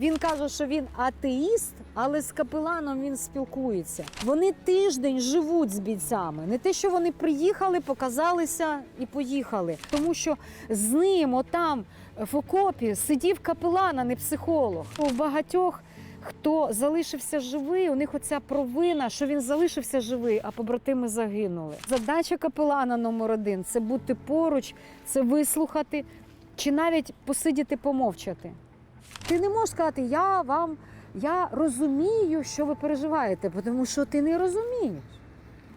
Він каже, що він атеїст, але з капеланом він спілкується. Вони тиждень живуть з бійцями. Не те, що вони приїхали, показалися і поїхали. Тому що з ним отам в окопі сидів капелан, а не психолог. У багатьох. Хто залишився живий, у них оця провина, що він залишився живий, а побратими загинули. Задача капелана номер один це бути поруч, це вислухати чи навіть посидіти, помовчати. Ти не можеш сказати, я вам я розумію, що ви переживаєте, тому що ти не розумієш.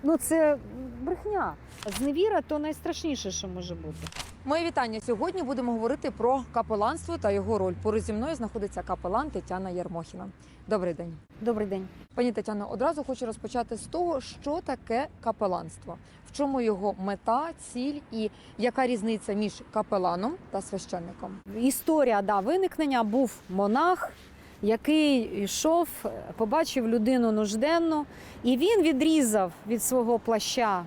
Ну це брехня. Зневіра то найстрашніше, що може бути. Мої вітання. Сьогодні будемо говорити про капеланство та його роль. Поруч зі мною знаходиться капелан Тетяна Єрмохіна. Добрий день, Добрий день. пані Тетяно. Одразу хочу розпочати з того, що таке капеланство, в чому його мета, ціль і яка різниця між капеланом та священником. Історія да, виникнення був монах, який йшов, побачив людину нужденну, і він відрізав від свого плаща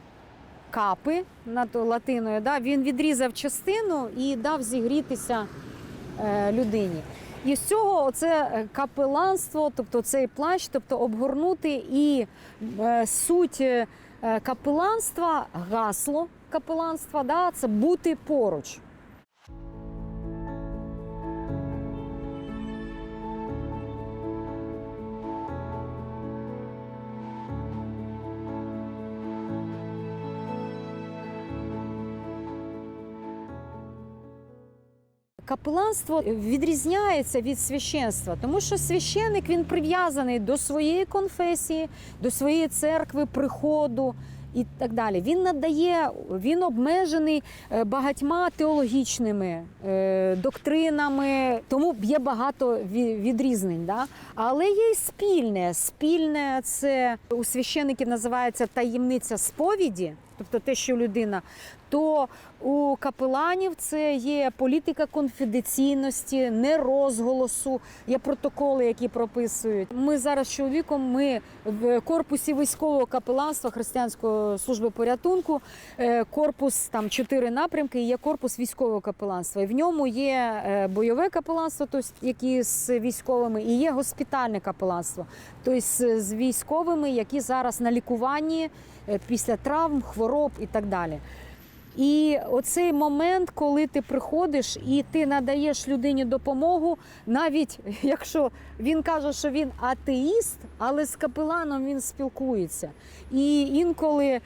капи над латиною. Да, він відрізав частину і дав зігрітися е, людині. І з цього це е, капеланство, тобто цей плащ, тобто обгорнути і е, суть е, капеланства, гасло капеланства, да, це бути поруч. Капеланство відрізняється від священства, тому що священик він прив'язаний до своєї конфесії, до своєї церкви, приходу і так далі. Він надає, він обмежений е, багатьма теологічними е, доктринами, тому є багато відрізнень. Да? Але є й спільне. Спільне це у священиків називається таємниця сповіді, тобто те, що людина. То у капеланів це є політика конфіденційності, нерозголосу, є протоколи, які прописують. Ми зараз чоловіком ми в корпусі військового капеланства Християнської служби порятунку. е, Корпус там чотири напрямки. Є корпус військового капеланства. І в ньому є е, бойове капеланство, тобто які з військовими, і є госпітальне капеланство, тобто з з військовими, які зараз на лікуванні е, після травм, хвороб і так далі. І оцей момент, коли ти приходиш і ти надаєш людині допомогу, навіть якщо він каже, що він атеїст, але з капеланом він спілкується. І інколи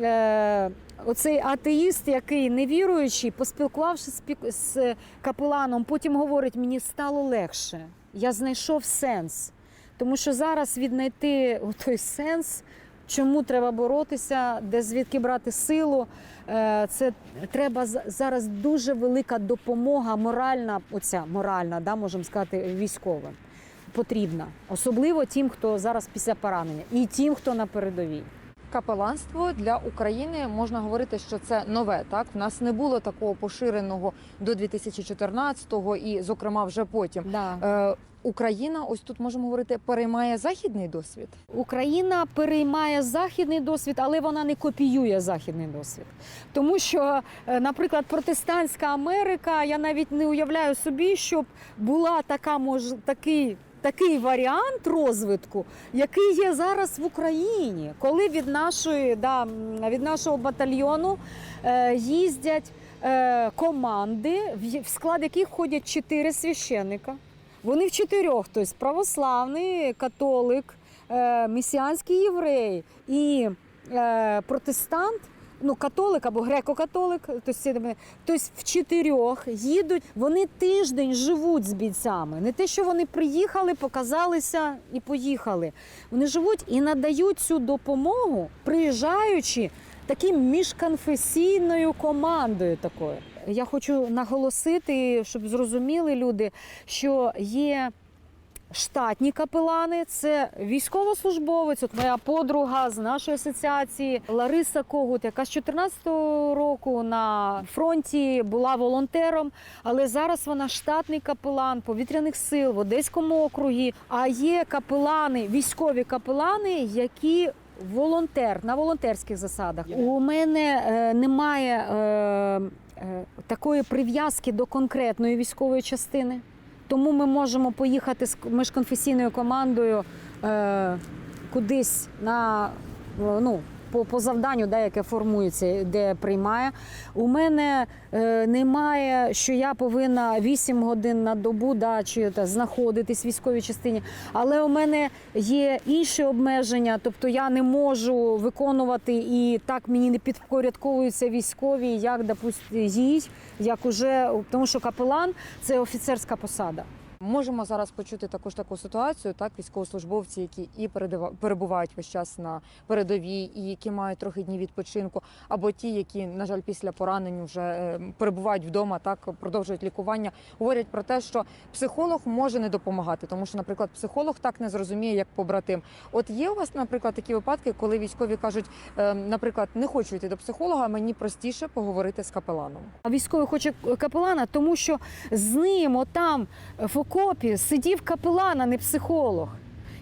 е, оцей атеїст, який невіруючий, поспілкувавшись з капеланом, потім говорить: мені стало легше, я знайшов сенс. Тому що зараз віднайти той сенс. Чому треба боротися, де звідки брати силу? Е, Це треба зараз дуже велика допомога, моральна, оця моральна, да, можемо сказати, військовим. Потрібна, особливо тим, хто зараз після поранення, і тим, хто на передовій. Капеланство для України можна говорити, що це нове. Так в нас не було такого поширеного до 2014-го і, зокрема, вже потім. Да. Е, Україна, ось тут можемо говорити, переймає західний досвід. Україна переймає західний досвід, але вона не копіює західний досвід. Тому що, е, наприклад, протестантська Америка, я навіть не уявляю собі, щоб була така мож такий. Такий варіант розвитку, який є зараз в Україні, коли від нашої да, від нашого батальйону е, їздять е, команди, в склад яких входять чотири священника. Вони в чотирьох, тобто православний, католик, е, месіанський єврей і е, протестант. Ну, католик або греко-католик, тобто, в чотирьох їдуть, вони тиждень живуть з бійцями. Не те, що вони приїхали, показалися і поїхали. Вони живуть і надають цю допомогу, приїжджаючи таким міжконфесійною командою такою. Я хочу наголосити, щоб зрозуміли люди, що є штатні капелани, це військовослужбовець. От моя подруга з нашої асоціації Лариса Когут, яка з 14-го року на фронті була волонтером, але зараз вона штатний капелан повітряних сил в Одеському округі. А є капелани, військові капелани, які волонтер на волонтерських засадах. У мене е, немає е, е, такої прив'язки до конкретної військової частини. Тому ми можемо поїхати з міжконфесійною командою е, кудись на ну. По, по завданню, де яке формується, де приймає. У мене е, немає, що я повинна 8 годин на добу да, чи та, знаходитись в військовій частині. Але у мене є інші обмеження, тобто я не можу виконувати і так мені не підпорядковуються військові, як допустимо, їй, як уже тому, що капелан це офіцерська посада. Можемо зараз почути також таку ситуацію, так військовослужбовці, які і перебувають весь час на передовій, і які мають трохи днів відпочинку, або ті, які, на жаль, після поранень вже е, перебувають вдома, так продовжують лікування, говорять про те, що психолог може не допомагати, тому що, наприклад, психолог так не зрозуміє, як побратим. От є у вас, наприклад, такі випадки, коли військові кажуть, е, наприклад, не хочу йти до психолога, мені простіше поговорити з капеланом. А військовий хоче капелана, тому що з ним отам в окопі сидів капелан, а не психолог.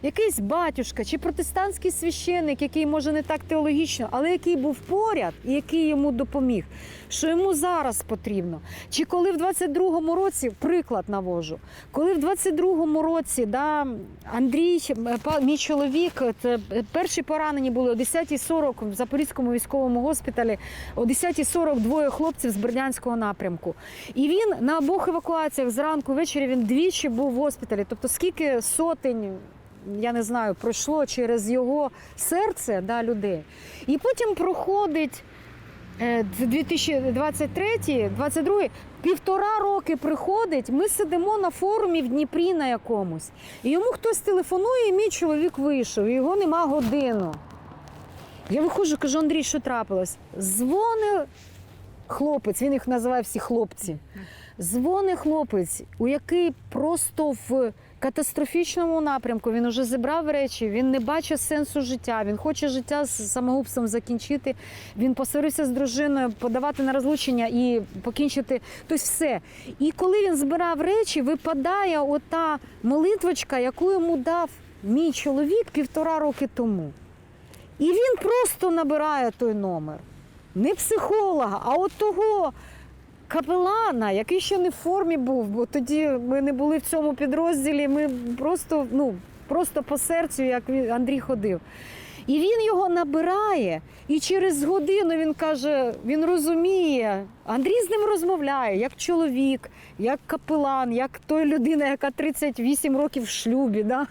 Якийсь батюшка чи протестантський священник, який може не так теологічно, але який був поряд і який йому допоміг. Що йому зараз потрібно? Чи коли в 22-му році, приклад навожу, коли в 22-му році да, Андрій, е, мій чоловік, це перші поранені були о 10.40 в Запорізькому військовому госпіталі, о 10.40 двоє хлопців з Бердянського напрямку. І він на обох евакуаціях зранку, ввечері він двічі був в госпіталі. Тобто скільки сотень, я не знаю, пройшло через його серце да, людей. І потім проходить. е, 2023, 22, півтора роки приходить. Ми сидимо на форумі в Дніпрі на якомусь. І йому хтось телефонує, і мій чоловік вийшов, і його нема годину. Я виходжу, кажу, Андрій, що трапилось? Дзвони хлопець, він їх називає всі хлопці. Дзвони хлопець, у який просто в катастрофічному напрямку він уже зібрав речі, він не бачить сенсу життя, він хоче життя з самогубством закінчити. Він посварився з дружиною, подавати на розлучення і покінчити. Тобто все. І коли він збирав речі, випадає ота молитвочка, яку йому дав мій чоловік півтора роки тому. І він просто набирає той номер. Не психолога, а от того капелана, який ще не в формі був, бо тоді ми не були в цьому підрозділі. Ми просто, ну, просто по серцю, як Андрій ходив. І він його набирає, і через годину він каже: він розуміє. Андрій з ним розмовляє як чоловік, як капелан, як той людина, яка 38 років в шлюбі. Да?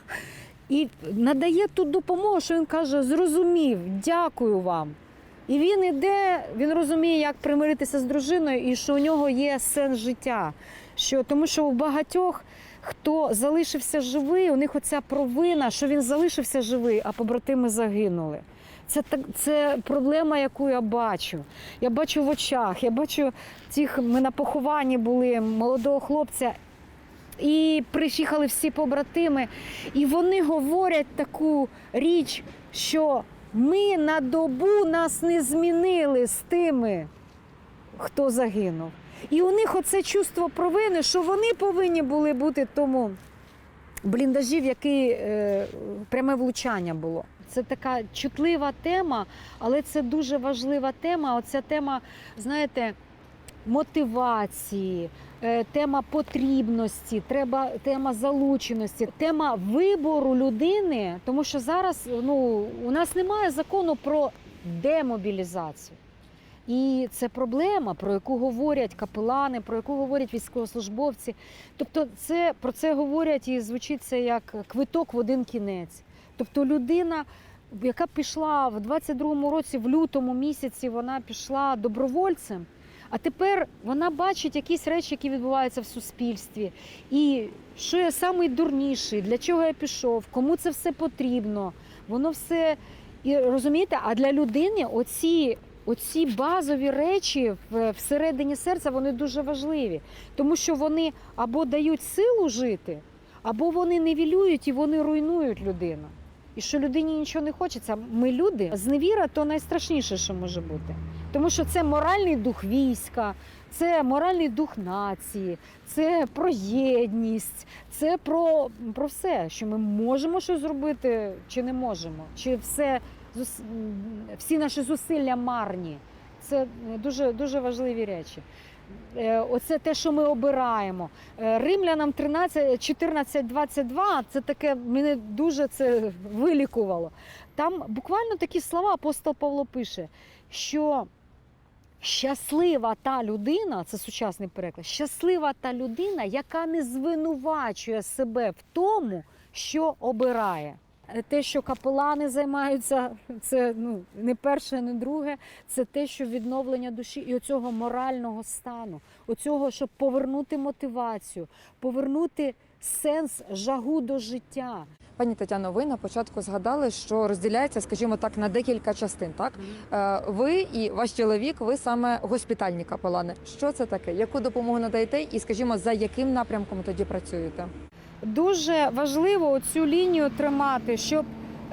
І надає ту допомогу, що він каже: зрозумів, дякую вам. І він іде, він розуміє, як примиритися з дружиною, і що у нього є сенс життя. Що, тому що у багатьох, хто залишився живий, у них оця провина, що він залишився живий, а побратими загинули. Це так, це проблема, яку я бачу. Я бачу в очах. Я бачу тих. Ми на похованні були молодого хлопця, і приїхали всі побратими, і вони говорять таку річ, що ми на добу нас не змінили з тими, хто загинув. І у них оце чувство провини, що вони повинні були бути тому бліндажі, в який е, пряме влучання було. Це така чутлива тема, але це дуже важлива тема. Оця тема, знаєте, мотивації, е, тема потрібності, треба, тема залученості, тема вибору людини, тому що зараз ну, у нас немає закону про демобілізацію. І це проблема, про яку говорять капелани, про яку говорять військовослужбовці. Тобто, це про це говорять і звучить це як квиток в один кінець. Тобто, людина, яка пішла в 22-му році, в лютому місяці, вона пішла добровольцем. А тепер вона бачить якісь речі, які відбуваються в суспільстві. І що я самий дурніший, для чого я пішов, кому це все потрібно. Воно все і розумієте, а для людини оці, оці базові речі всередині серця вони дуже важливі, тому що вони або дають силу жити, або вони нівелюють і вони руйнують людину. І що людині нічого не хочеться. Ми люди, зневіра то найстрашніше, що може бути. Тому що це моральний дух війська, це моральний дух нації, це про єдність, це про, про все, що ми можемо щось зробити чи не можемо, чи все всі наші зусилля марні. Це дуже, дуже важливі речі. Е, оце те, що ми обираємо. Е, Римлянам 13, 14, 22, це таке мене дуже це вилікувало. Там буквально такі слова апостол Павло пише, що щаслива та людина, це сучасний переклад, щаслива та людина, яка не звинувачує себе в тому, що обирає. Е, Те, що капелани займаються, це ну не перше, не друге. Це те, що відновлення душі і оцього морального стану, оцього, щоб повернути мотивацію, повернути сенс, жагу до життя. Пані Тетяно, ви на початку згадали, що розділяється, скажімо так, на декілька частин. Так Е, ви і ваш чоловік, ви саме госпітальні капелани. Що це таке? Яку допомогу надаєте? І скажімо, за яким напрямком тоді працюєте? Дуже важливо цю лінію тримати, щоб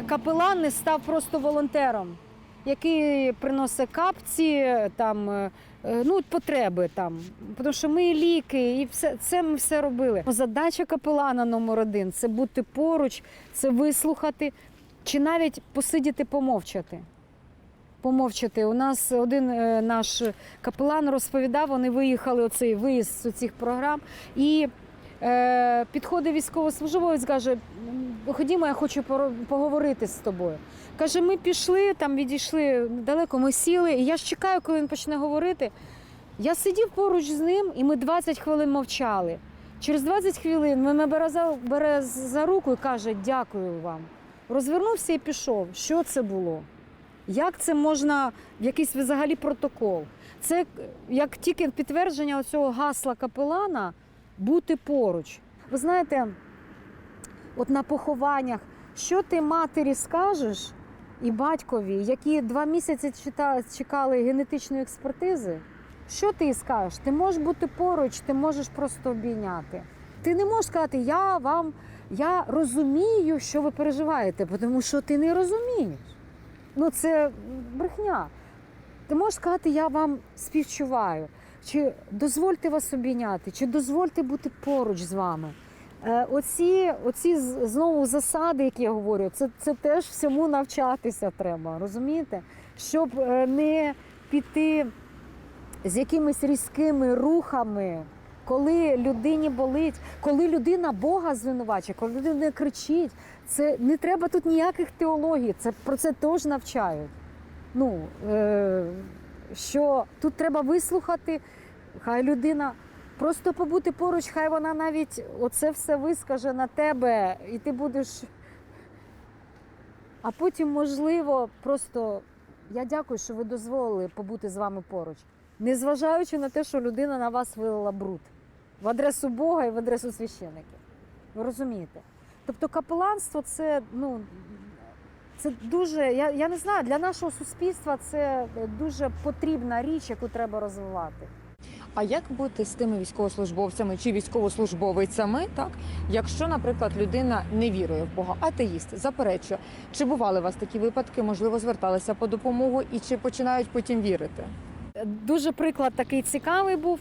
капелан не став просто волонтером, який приносить капці, там е, е, ну потреби там. Тому що ми ліки, і все це ми все робили. Задача капелана номер один це бути поруч, це вислухати, чи навіть посидіти, помовчати. Помовчати. У нас один е, наш капелан розповідав, вони виїхали оцей виїзд з цих програм. І підходить військовослужбовець, каже: ходімо, я хочу поговорити з тобою. Каже, ми пішли, там відійшли далеко, ми сіли, і я ж чекаю, коли він почне говорити. Я сидів поруч з ним, і ми 20 хвилин мовчали. Через 20 хвилин мене бере за, руку і каже: Дякую вам. Розвернувся і пішов. Що це було? Як це можна, якийсь взагалі протокол? Це як тільки підтвердження цього гасла капелана бути поруч. Ви знаєте, от на похованнях, що ти матері скажеш і батькові, які два місяці чекали генетичної експертизи, що ти скажеш? Ти можеш бути поруч, ти можеш просто обійняти. Ти не можеш сказати, я вам я розумію, що ви переживаєте, тому що ти не розумієш. Ну це брехня. Ти можеш сказати, я вам співчуваю. Чи дозвольте вас обійняти, чи дозвольте бути поруч з вами. Е, Оці, оці знову засади, які я говорю, це, це теж всьому навчатися треба, розумієте? Щоб е, не піти з якимись різкими рухами, коли людині болить, коли людина Бога звинувачує, коли людина кричить, це не треба тут ніяких теологій, це про це теж навчають. Ну, е, що тут треба вислухати, хай людина просто побути поруч, хай вона навіть оце все вискаже на тебе, і ти будеш. А потім, можливо, просто я дякую, що ви дозволили побути з вами поруч, незважаючи на те, що людина на вас вилила бруд в адресу Бога і в адресу священиків. Ви розумієте? Тобто капеланство це ну. Це дуже, я, я не знаю, для нашого суспільства це дуже потрібна річ, яку треба розвивати. А як бути з тими військовослужбовцями чи військовослужбовицями, так якщо, наприклад, людина не вірує в Бога, атеїст, заперечує, чи бували у вас такі випадки, можливо, зверталися по допомогу і чи починають потім вірити? Дуже приклад такий цікавий був.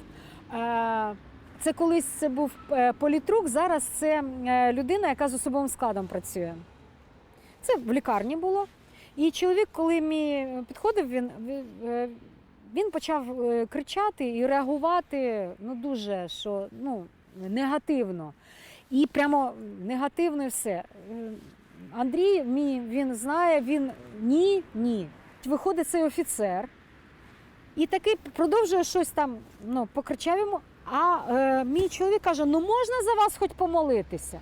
Е, Це колись це був е, політрук, зараз це е, людина, яка з особовим складом працює. Це в лікарні було. І чоловік, коли мій підходив, він, е, він почав е, кричати і реагувати ну, дуже що, ну, негативно. І прямо негативно все. Е, Андрій, мій, він знає, він ні, ні. Виходить цей офіцер. І такий продовжує щось там, ну, покричав йому. А е, мій чоловік каже: ну можна за вас хоч помолитися?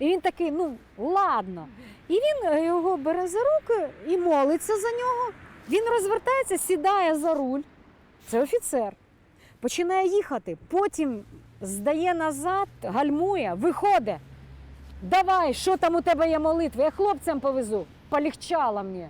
І він такий, ну ладно. І він е, його бере за руки і молиться за нього. Він розвертається, сідає за руль. Це офіцер. Починає їхати. Потім здає назад, гальмує, виходить. Давай, що там у тебе є молитва? Я хлопцям повезу. Полегчало мені.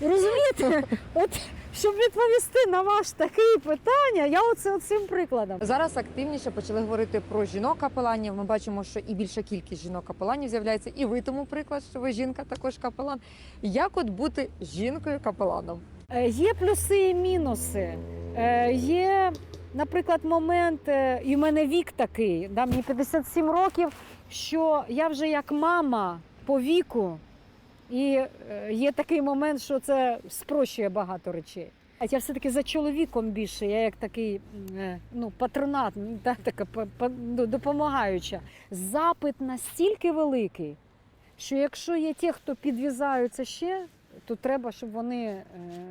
Розумієте? От щоб відповісти на ваш такий питання, я оце цим прикладом. Зараз активніше почали говорити про жінок капеланів. Ми бачимо, що і більша кількість жінок капеланів з'являється, і ви тому приклад, що ви жінка також капелан. Як от бути жінкою капеланом? Е, Є плюси і мінуси. Е, Є, наприклад, момент, е, і в мене вік такий, да, мені 57 років, що я вже як мама по віку, і е, є такий момент, що це спрощує багато речей. А я все-таки за чоловіком більше. Я як такий е, ну, патронат, та, така ну, допомагаюча. Запит настільки великий, що якщо є ті, хто підв'язаються ще, то треба, щоб вони е,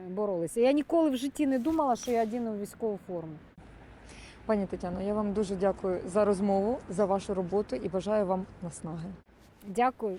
боролися. Я ніколи в житті не думала, що я одіну військову форму. Пані Тетяно, я вам дуже дякую за розмову, за вашу роботу і бажаю вам наснаги. Дякую.